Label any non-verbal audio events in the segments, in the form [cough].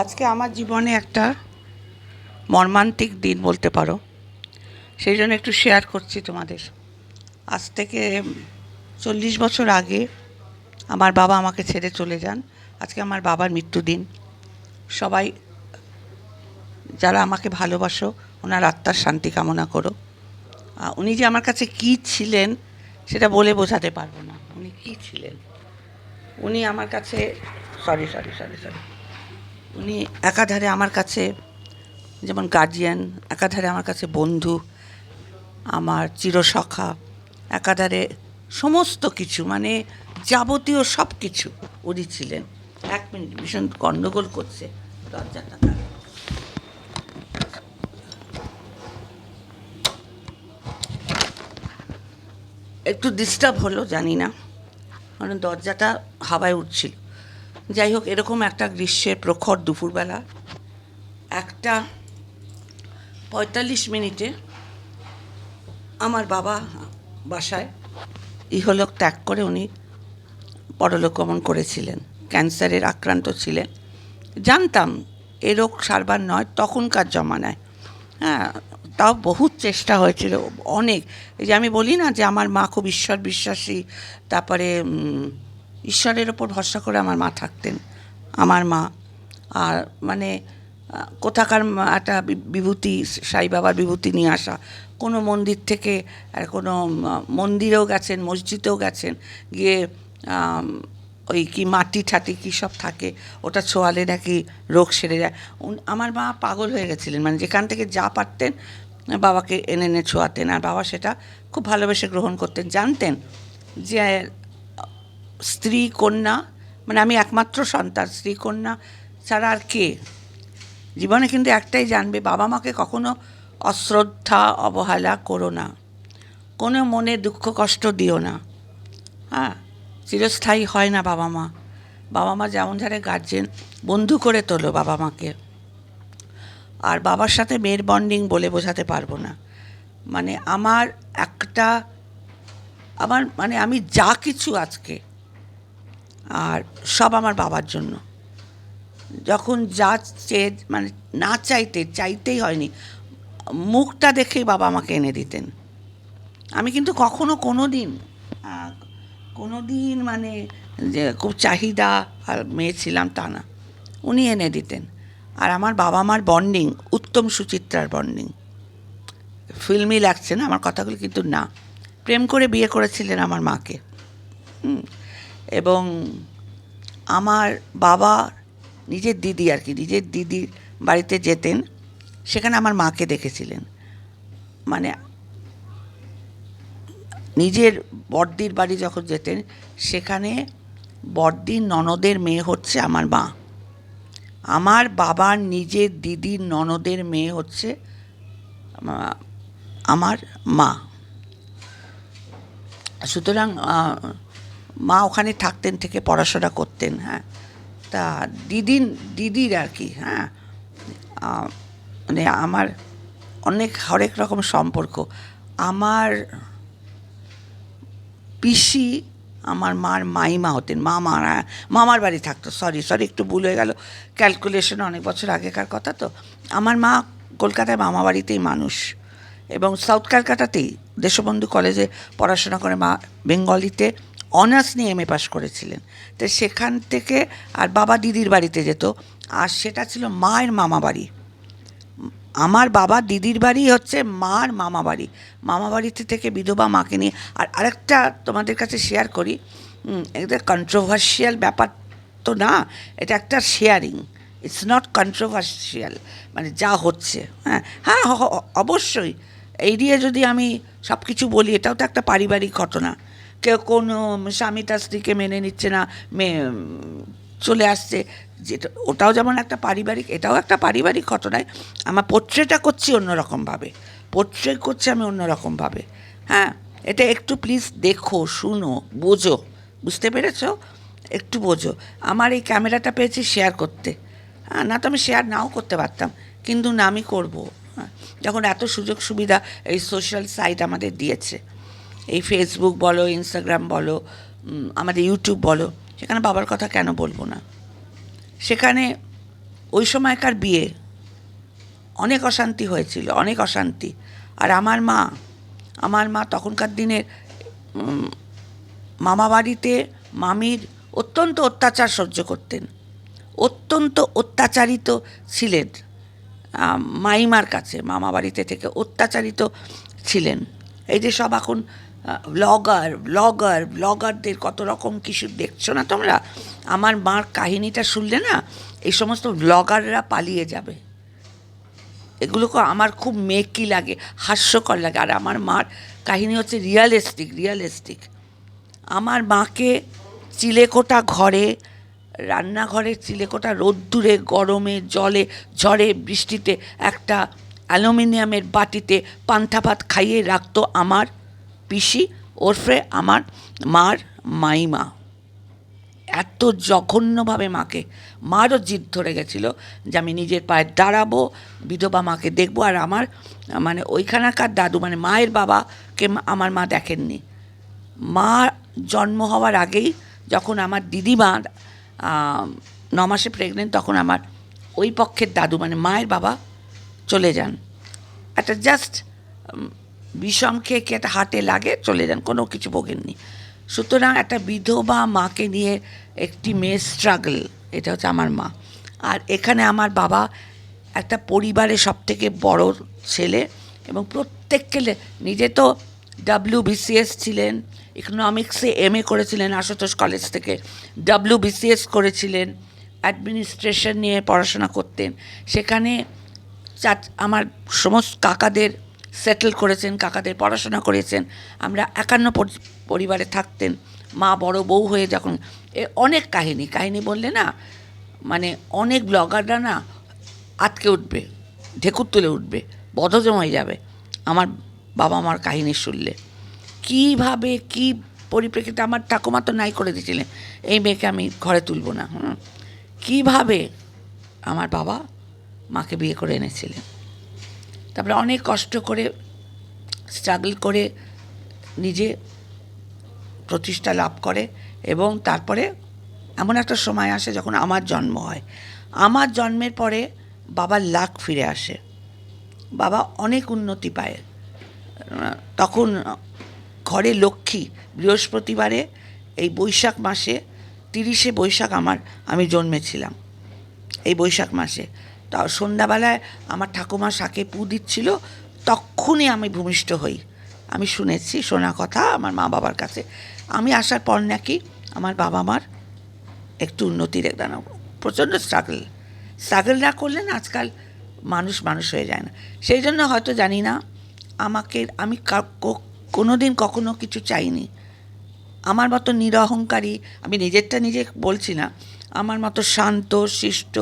আজকে আমার জীবনে একটা মর্মান্তিক দিন বলতে পারো। সেই জন্য একটু শেয়ার করছি তোমাদের। আজ থেকে চল্লিশ বছর আগে আমার বাবা আমাকে ছেড়ে চলে যান। আজকে আমার বাবার মৃত্যুদিন সবাই যারা আমাকে ভালোবাসো, ওনার আত্মার শান্তি কামনা করো। উনি যে আমার কাছে কী ছিলেন সেটা বলে বোঝাতে পারব না। উনি কী ছিলেন? উনি আমার কাছে সরি সরি সরি সরি উনি একাধারে আমার কাছে যেমন গার্জিয়ান একাধারে আমার কাছে বন্ধু, আমার চিরসখা, একাধারে সমস্ত কিছু মানে যাবতীয় সব কিছু উনি ছিলেন। এক মিনিট, ভীষণ গণ্ডগোল করছে দরজাটা। একটু ডিস্টার্ব হলো, জানি না। কারণ দরজাটা হাওয়ায় উঠছিল। যাই হোক, এরকম একটা গ্রীষ্মের প্রখর দুপুরবেলা, একটা পঁয়তাল্লিশ মিনিটে আমার বাবা বাসায় ইহলোক ত্যাগ করে উনি পরলোক গমন করেছিলেন, ক্যান্সারের আক্রান্ত ছিলেন। জানতাম এ রোগ সারবার নয়, তখনকার জমানায়। হ্যাঁ তাও বহুত চেষ্টা হয়েছিল, অনেক। এই যে আমি বলি না যে আমার মা খুব ঈশ্বর বিশ্বাসী, তারপরে ঈশ্বরের ওপর ভরসা করে আমার মা থাকতেন। আমার মা, আর মানে কোথাকার একটা বিভূতি, সাই বাবার বিভূতি নিয়ে আসা। কোনো মন্দির থেকে কোনো মন্দিরেও গেছেন, মসজিদেও গেছেন, গিয়ে ওই কি মাটি ঠাটি কী সব থাকে, ওটা ছোঁয়ালে নাকি রোগ সেরে যায়। আমার মা পাগল হয়ে গেছিলেন। মানে যেখান থেকে যা পারতেন, বাবাকে এনে এনে ছোঁয়াতেন। আর বাবা সেটা খুব ভালোবেসে গ্রহণ করতেন। জানতেন যে স্ত্রী, কন্যা মানে আমি একমাত্র সন্তান, স্ত্রী, কন্যা ছাড়া আর কে? জীবনে কিন্তু একটাই জানবে, বাবা মাকে কখনো অশ্রদ্ধা, অবহেলা করো না। কোনো মনে দুঃখ, কষ্ট দিও না। হ্যাঁ চিরস্থায়ী হয় না বাবা মা। বাবা মা যেমন যারা গার্জেন বন্ধু করে তোলো বাবা মাকে। আর বাবার সাথে মেয়ের বন্ডিং বলে বোঝাতে পারব না। মানে আমার একটা, আমার মানে আমি যা কিছু আজকে আর সব আমার বাবার জন্য। যখন যা চেয়ে মানে না চাইতে চাইতেই হয়নি মুখটা দেখেই বাবা আমাকে এনে দিতেন। আমি কিন্তু কখনো কোনো দিন কোনো দিন মানে যে খুব চাহিদা আর মেয়ে ছিলাম তা না উনি এনে দিতেন। আর আমার বাবা মার বন্ডিং উত্তম সুচিত্রার বন্ডিং ফিল্মি লাগছে না আমার কথাগুলো কিন্তু না। প্রেম করে বিয়ে করেছিলেন আমার মাকে। হুম, এবং আমার বাবা নিজের দিদি আর কি, নিজের দিদির বাড়িতে যেতেন, সেখানে আমার মাকে দেখেছিলেন। মানে নিজের বড়দির বাড়ি যখন যেতেন, সেখানে বড়দির ননদের মেয়ে হচ্ছে আমার মা। আমার বাবার নিজের দিদির ননদের মেয়ে হচ্ছে আমার মা। সুতরাং মা ওখানে থাকতেন, থেকে পড়াশোনা করতেন হ্যাঁ। তা দিদির দিদির আর কি হ্যাঁ। মানে আমার অনেক, হরেক রকম সম্পর্ক। আমার পিসি আমার মার মাইমা হতেন, মা মারা, মামার বাড়ি থাকতো সরি সরি একটু ভুল হয়ে গেল। ক্যালকুলেশন অনেক বছর আগেকার কথা তো। আমার মা কলকাতায় মামা বাড়িতেই মানুষ এবং সাউথ ক্যালকাটাতেই দেশবন্ধু কলেজে পড়াশোনা করে মা বেঙ্গলিতে অনার্স নিয়ে এম এ পাস করেছিলেন। তো সেখান থেকে আর বাবা দিদির বাড়িতে যেত। আর সেটা ছিল মায়ের মামা বাড়ি। আমার বাবা দিদির বাড়ি হচ্ছে মার মামা বাড়ি। মামা বাড়িতে থেকে বিধবা মাকে নিয়ে আর আরেকটা তোমাদের কাছে শেয়ার করি। এটা কন্ট্রোভার্সিয়াল ব্যাপার তো না, এটা একটা শেয়ারিং ইটস নট কন্ট্রোভার্সিয়াল মানে যা হচ্ছে হ্যাঁ। হ্যাঁ অবশ্যই। এই দিয়ে যদি আমি সব কিছু বলি, এটাও তো একটা পারিবারিক ঘটনা। কেউ কোনো স্বামী তার স্ত্রীকে মেনে নিচ্ছে না মেয়ে চলে আসছে, যেটা ওটাও যেমন একটা পারিবারিক, এটাও একটা পারিবারিক ঘটনায় আমার পোট্রেটা করছি অন্যরকমভাবে। পোট্রেট করছি আমি অন্যরকমভাবে। হ্যাঁ এটা একটু প্লিজ দেখো, শুনো, বোঝো। বুঝতে পেরেছ? একটু বোঝো। আমার এই ক্যামেরাটা পেয়েছি শেয়ার করতে। হ্যাঁ না তো আমি শেয়ার নাও করতে পারতাম, কিন্তু না আমি করব। হ্যাঁ যখন এত সুযোগ সুবিধা এই সোশ্যাল সাইট আমাদের দিয়েছে। এই ফেসবুক বলো ইনস্টাগ্রাম বলো আমাদের ইউটিউব বলো, সেখানে বাবার কথা কেন বলব না? সেখানে ওই সময়কার বিয়ে অনেক অশান্তি হয়েছিল, অনেক অশান্তি। আর আমার মা আমার মা তখনকার দিনের মামা বাড়িতে মামির অত্যন্ত অত্যাচার সহ্য করতেন, অত্যন্ত অত্যাচারিত ছিলেন মাইমার কাছে, মামা বাড়িতে থেকে অত্যাচারিত ছিলেন। এই যে সব এখন ব্লগার ব্লগার ব্লগারদের কত রকম কিছু দেখছ না তোমরা? আমার মার কাহিনীটা শুনলে না, এই সমস্ত ব্লগাররা পালিয়ে যাবে। এগুলোকে আমার খুব মেকি লাগে, হাস্যকর লাগে। আর আমার মার কাহিনী হচ্ছে রিয়ালিস্টিক রিয়ালিস্টিক আমার মাকে চিলেকোটা ঘরে, রান্নাঘরে চিলেকোটা রোদ্দুরে, গরমে, জলে, ঝড়ে, বৃষ্টিতে একটা অ্যালুমিনিয়ামের বাটিতে পান্থা ভাত খাইয়ে রাখতো আমার পিসি, ওরফে আমার মার মাইমা। এত জঘন্যভাবে মাকে, মারও জিদ ধরে গেছিল যে আমি নিজের পায়ে দাঁড়াবো, বিধবা মাকে দেখব, আর আমার মানে ওইখানকার দাদু মানে মায়ের বাবাকে আমার মা দেখেননি। মা জন্ম হওয়ার আগেই যখন আমার দিদিমা ন মাসে প্রেগনেন্ট তখন আমার ওই পক্ষের দাদু মানে মায়ের বাবা চলে যান। একটা জাস্ট বিষম খেয়ে কি একটা হাটে লাগে, চলে যান, কোনো কিছু ভোগেননি। সুতরাং একটা বিধবা মাকে নিয়ে একটি মেয়ে স্ট্রাগল এটা হচ্ছে আমার মা। আর এখানে আমার বাবা একটা পরিবারের সব থেকে বড় ছেলে এবং প্রত্যেককে নিজে তো ডাব্লিউ বিসিএস ছিলেন ইকোনমিক্সে এম এ করেছিলেন, আশুতোষ কলেজ থেকে ডাব্লিউ বিসিএস করেছিলেন অ্যাডমিনিস্ট্রেশন নিয়ে পড়াশোনা করতেন। সেখানে আমার সমস্ত কাকাদের সেটেল করেছেন, কাকাদের পড়াশোনা করেছেন। আমরা একান্ন পরিবারে থাকতেন। মা বড় বউ হয়ে যখন, এ অনেক কাহিনী। কাহিনী বললে না মানে অনেক ব্লগাররা না আটকে উঠবে, ঢেকুর তুলে উঠবে বদজম হয়ে যাবে। আমার বাবা মার কাহিনী শুনলে। কীভাবে, কী পরিপ্রেক্ষিতে আমার ঠাকুমা তো নাই করে দিয়েছিলেন, এই মেয়েকে আমি ঘরে তুলব না, হুম? কীভাবে আমার বাবা মাকে বিয়ে করে এনেছিলেন? তারপরে অনেক কষ্ট করে স্ট্রাগল করে নিজে প্রতিষ্ঠা লাভ করে এবং তারপরে এমন একটা সময় আসে যখন আমার জন্ম হয়। আমার জন্মের পরে বাবার লাখ ফিরে আসে। বাবা অনেক উন্নতি পায়। তখন ঘরে লক্ষ্মী বৃহস্পতিবারে এই বৈশাখ মাসে, তিরিশে বৈশাখ আমার, আমি জন্মেছিলাম। এই বৈশাখ মাসে। তা সন্ধ্যাবেলায় আমার ঠাকুমা শাকে পু দিচ্ছিল তখনই আমি ভূমিষ্ঠ হই। আমি শুনেছি, শোনা কথা আমার মা বাবার কাছে। আমি আসার পর নাকি আমার বাবা মার একটু উন্নতির একটা প্রচণ্ড স্ট্রাগল স্ট্রাগল না করলে না আজকাল মানুষ মানুষ হয়ে যায় না। সেই জন্য হয়তো জানি না, আমাকে, আমি কোনো দিন কখনো কিছু চাইনি। আমার মতো নিরহংকারী, আমি নিজেরটা নিজে বলছি না আমার মতো শান্ত, শিষ্ট,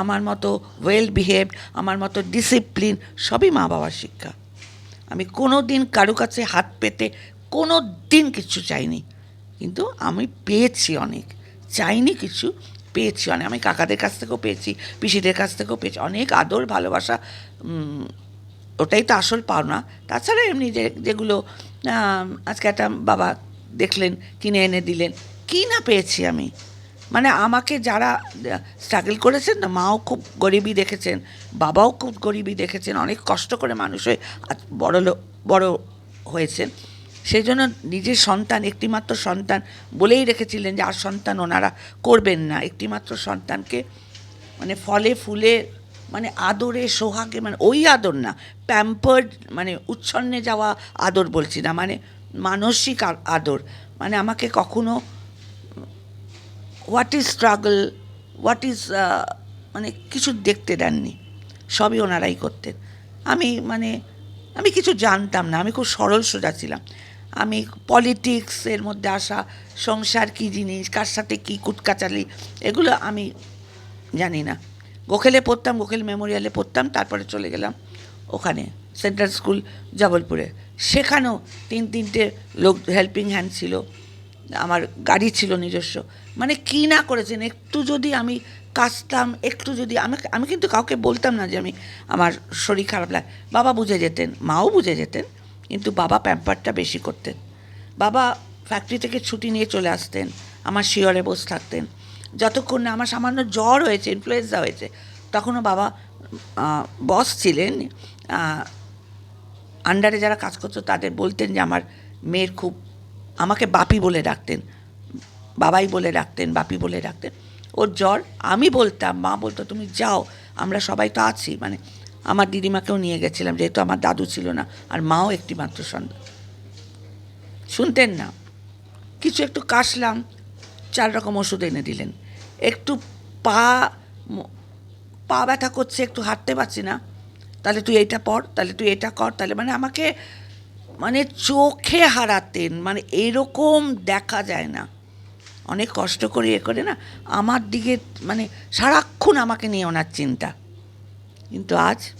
আমার মতো ওয়েল বিহেভড আমার মতো ডিসিপ্লিন সবই মা বাবার শিক্ষা। আমি কোনো দিন কারও কাছে হাত পেতে কোনো দিন কিছু চাইনি। কিন্তু আমি পেয়েছি অনেক। চাইনি কিছু, পেয়েছি অনেক। আমি কাকাদের কাছ থেকেও পেয়েছি, পিসিদের কাছ থেকেও পেয়েছি। অনেক আদর, ভালোবাসা ওটাই তো আসল পাওনা। তাছাড়া এমনি যে, যেগুলো আজকে একটা বাবা দেখলেন, কিনে এনে দিলেন, কী না পেয়েছি আমি? মানে আমাকে যারা স্ট্রাগল করেছেন না, মাও খুব গরিবই দেখেছেন, বাবাও খুব গরিবই দেখেছেন, অনেক কষ্ট করে মানুষ হয়ে আজ বড় বড় হয়েছেন। সেই জন্য নিজের সন্তান, একটিমাত্র সন্তান বলেই রেখেছিলেন যে, আর সন্তান ওনারা করবেন না। একটিমাত্র সন্তানকে মানে ফলে, ফুলে মানে আদরে, সোহাগে মানে ওই আদর না প্যাম্পার্ড মানে উচ্ছন্নে যাওয়া আদর বলছি না মানে মানসিক আদর। মানে আমাকে কখনো what is struggle what is মানে কিছু দেখতে দেননি। সবই ওনারাই করতেন। আমি মানে আমি কিছু জানতাম না। আমি খুব সরল সোজা ছিলাম। আমি পলিটিক্সের মধ্যে আসা, সংসার কী জিনিস, কার সাথে কী কুটকাচালি, এগুলো আমি জানি না। গোখেলে পড়তাম, গোখেল মেমোরিয়ালে পড়তাম, তারপরে চলে গেলাম ওখানে, সেন্ট্রাল স্কুল, জবলপুরে। সেখানেও তিন তিনটে লোক হেল্পিং হ্যান্ড ছিল। আমার গাড়ি ছিল নিজস্ব। মানে কী না করেছেন? একটু যদি আমি কাচতাম, একটু যদি আমি আমি কিন্তু কাউকে বলতাম না যে আমি আমার শরীর খারাপ লাগে। বাবা বুঝে যেতেন, মাও বুঝে যেতেন, কিন্তু বাবা প্যাম্পারটা বেশি করতেন। বাবা ফ্যাক্টরি থেকে ছুটি নিয়ে চলে আসতেন, আমার শিয়রে বসে থাকতেন। যতক্ষণ না আমার সামান্য জ্বর হয়েছে ইনফ্লুয়েঞ্জা হয়েছে, তখনও বাবা বস ছিলেন। আন্ডারে যারা কাজ করতো তাদের বলতেন যে আমার মেয়ের খুব আমাকে বাপি বলে ডাকতেন, বাবাই বলে ডাকতেন, বাপি বলে ডাকতেন। ওর জ্বর, আমি বলতাম, মা বলতো, তুমি যাও, আমরা সবাই তো আছি। মানে আমার দিদিমাকেও নিয়ে গেছিলাম, যেহেতু আমার দাদু ছিল না, আর মাও একটি মাত্র সন্তান। শুনতেন না, কিছু একটু কাশলাম, চার রকম ওষুধ এনে দিলেন। একটু পা পা ব্যথা করছে, একটু হাঁটতে পারছি না। তাহলে তুই এইটা পড়, তাহলে তুই এটা কর, তাহলে মানে আমাকে মানে চোখে হারাতেন মানে এরকম দেখা যায় না। অনেক কষ্ট করে এ করে না, আমার দিকে মানে সারাক্ষণ আমাকে নিয়ে ওনার চিন্তা। কিন্তু আজ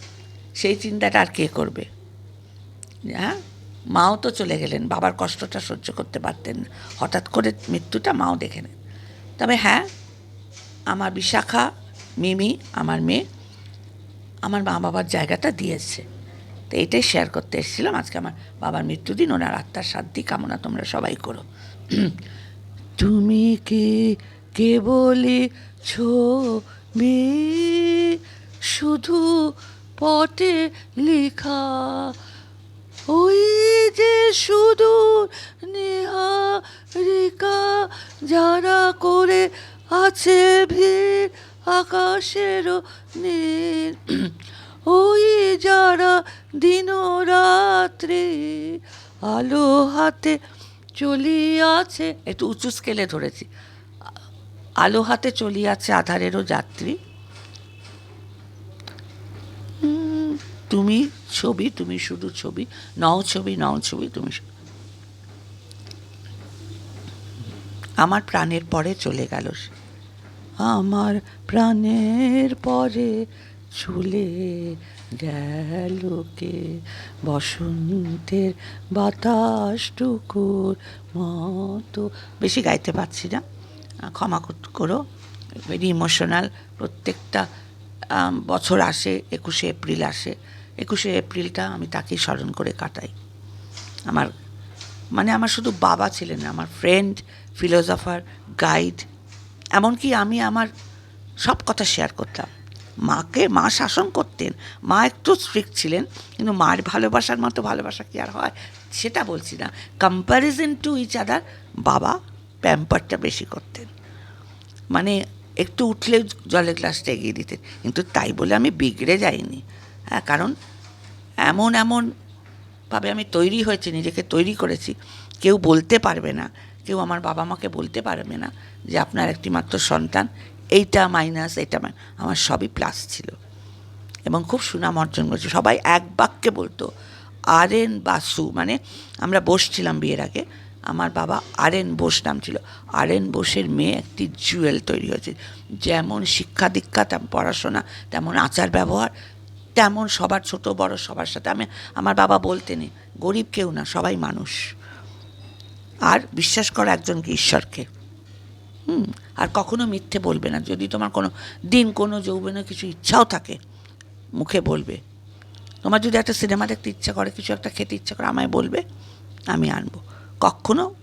সেই চিন্তাটা আর কে করবে? হ্যাঁ? মাও তো চলে গেলেন, বাবার কষ্টটা সহ্য করতে পারতেন না। হঠাৎ করে মৃত্যুটা মাও দেখে নেন। তবে হ্যাঁ আমার বিশাখা, মিমি, আমার মেয়ে, আমার মা বাবার জায়গাটা দিয়েছে। তো এটাই শেয়ার করতে এসেছিলাম। আজকে আমার বাবার মৃত্যুদিন, ওনার আত্মার শান্তি কামনা তোমরা সবাই করো। [clears throat] তুমি কি কে কেবলি ছবি শুধু পটে লেখা? ওই যে শুধু নিহারিকা যারা করে আছে ভিড় আকাশেরও নীল। [clears throat] ওই যারা দিন রাত্রি আলো হাতে চলিয়াছে, একটু উঁচু স্কেলে ধরেছি আলো হাতে চলিয়াছে আধারেরও যাত্রী তুমি ছবি, তুমি শুধু ছবি, নও ছবি নও ছবি, তুমি আমার প্রাণের পরে চলে গেল। আমার প্রাণের পরে চলে গেল কে? বসন্তের বাতাসটুকুর মতো। বেশি গাইতে পারছি না। ক্ষমা কর- ভেরি ইমোশনাল প্রত্যেকটা বছর আসে, একুশে এপ্রিল আসে। একুশে এপ্রিলটা আমি তাকেই স্মরণ করে কাটাই। আমার মানে আমার শুধু বাবা ছিলেন না, আমার ফ্রেন্ড ফিলোসফার গাইড এমনকি আমি আমার সব কথা শেয়ার করতাম। মাকে, মা শাসন করতেন। মা একটু স্ট্রিক্ট ছিলেন, কিন্তু মার ভালোবাসার মতো ভালোবাসা কি আর হয়? সেটা বলছি না। কম্প্যারিজন টু ইচ আদার বাবা প্যাম্পারটা বেশি করতেন। মানে একটু উঠলেও জলের গ্লাসটা এগিয়ে দিতেন। কিন্তু তাই বলে আমি বিগড়ে যাইনি। হ্যাঁ কারণ এমন এমন ভাবে আমি তৈরি হয়েছি, নিজেকে তৈরি করেছি। কেউ বলতে পারবে না, কেউ আমার বাবা মাকে বলতে পারবে না যে আপনার একটি মাত্র সন্তান এইটা মাইনাস মাইনাস আমার সবই প্লাস ছিল। এবং খুব সুনাম অর্জন করেছে। সবাই এক বাক্যে বলতো আর এন বাসু। মানে আমরা বসছিলাম বিয়ের আগে। আমার বাবা আর এন বোস নাম ছিল। আর এন বোসের মেয়ে একটি জুয়েল তৈরি হয়েছে। যেমন শিক্ষা দীক্ষা, তেমন পড়াশোনা, তেমন আচার ব্যবহার, তেমন সবার ছোট, বড়, সবার সাথে। আমি, আমার বাবা বলতেনই গরিব কেউ না, সবাই মানুষ। আর বিশ্বাস করো, একজনকে ঈশ্বরকে। হুম, আর কখনো মিথ্যে বলবে না। যদি তোমার কোনো দিন কোনো যৌবনের কিছু ইচ্ছাও থাকে, মুখে বলবে। তোমার যদি একটা সিনেমা দেখতে ইচ্ছা করে, কিছু একটা খেতে ইচ্ছা করে, আমায় বলবে, আমি আনব। কখনো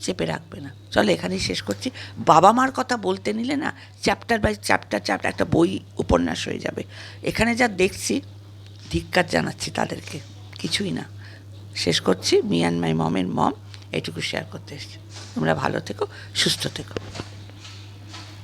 চেপে রাখবে না। চলো এখানেই শেষ করছি। বাবা মার কথা বলতে নিলে না, চ্যাপ্টার বাই চ্যাপ্টার চ্যাপ্টার একটা বই উপন্যাস হয়ে যাবে। এখানে যা দেখছি, ধিক্কার জানাচ্ছি তাদেরকে। কিছুই না। শেষ করছি। মি অ্যান্ড মাই মমের মম। এটুকু শেয়ার করতে এসেছি। তোমরা ভালো থেকো সুস্থ থেকো।